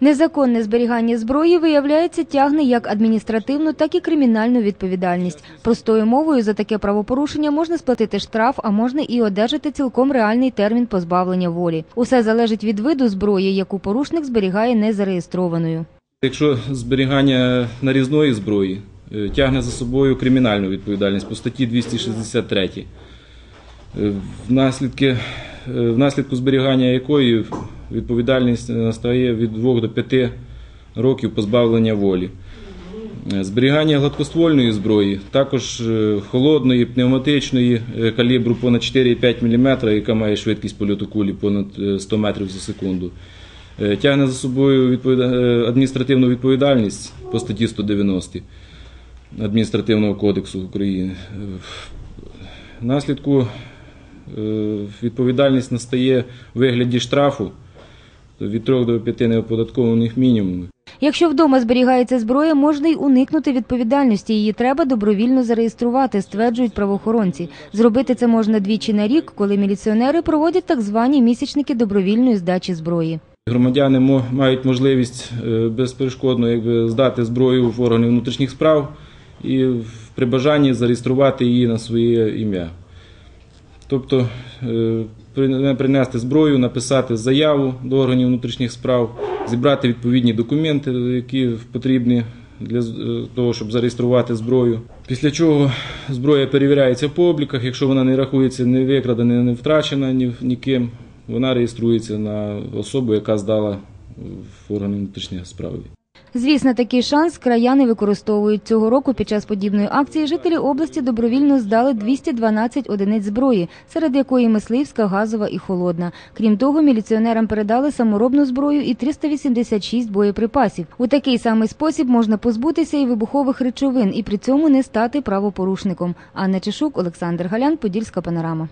Незаконне зберігання зброї, виявляється, тягне як адміністративну, так і кримінальну відповідальність. Простою мовою за таке правопорушення можна сплатити штраф, а можна і одержати цілком реальний термін позбавлення волі. Усе залежить від виду зброї, яку порушник зберігає незареєстрованою. Якщо зберігання нарізної зброї е, тягне за собою кримінальну відповідальність по статті 263, е, внаслідки, е, внаслідку зберігання якої відповідальність настає від 2 до 5 років позбавлення волі. Е, Зберігання гладкоствольної зброї, також е, холодної, пневматичної е, калібру понад 4,5 мм, яка має швидкість польоту кулі понад е, 100 метрів за секунду, е, тягне за собою відповіда- е, адміністративну відповідальність по статті 190 Адміністративного кодексу України. Е, Внаслідку е, відповідальність настає у вигляді штрафу від 3 до 5 неоподаткованих мінімумів. Якщо вдома зберігається зброя, можна й уникнути відповідальності. Її треба добровільно зареєструвати, стверджують правоохоронці. Зробити це можна двічі на рік, коли міліціонери проводять так звані місячники добровільної здачі зброї. Громадяни мають можливість е, безперешкодно якби, здати зброю в органи внутрішніх справ і при бажанні зареєструвати її на своє ім'я. Тобто е, принести зброю, написати заяву до органів внутрішніх справ, зібрати відповідні документи, які потрібні для е, того, щоб зареєструвати зброю. Після чого зброя перевіряється по обліках, якщо вона не рахується не викрадена, не втрачена ні, ніким, вона реєструється на особу, яка здала в органи внутрішніх справ. Звісно, такий шанс краяни використовують цього року. Під час подібної акції жителі області добровільно здали 212 одиниць зброї, серед якої мисливська, газова і холодна. Крім того, міліціонерам передали саморобну зброю і 386 боєприпасів. У такий самий спосіб можна позбутися і вибухових речовин, і при цьому не стати правопорушником. Анна Чешук, Олександр Галян, Подільська панорама.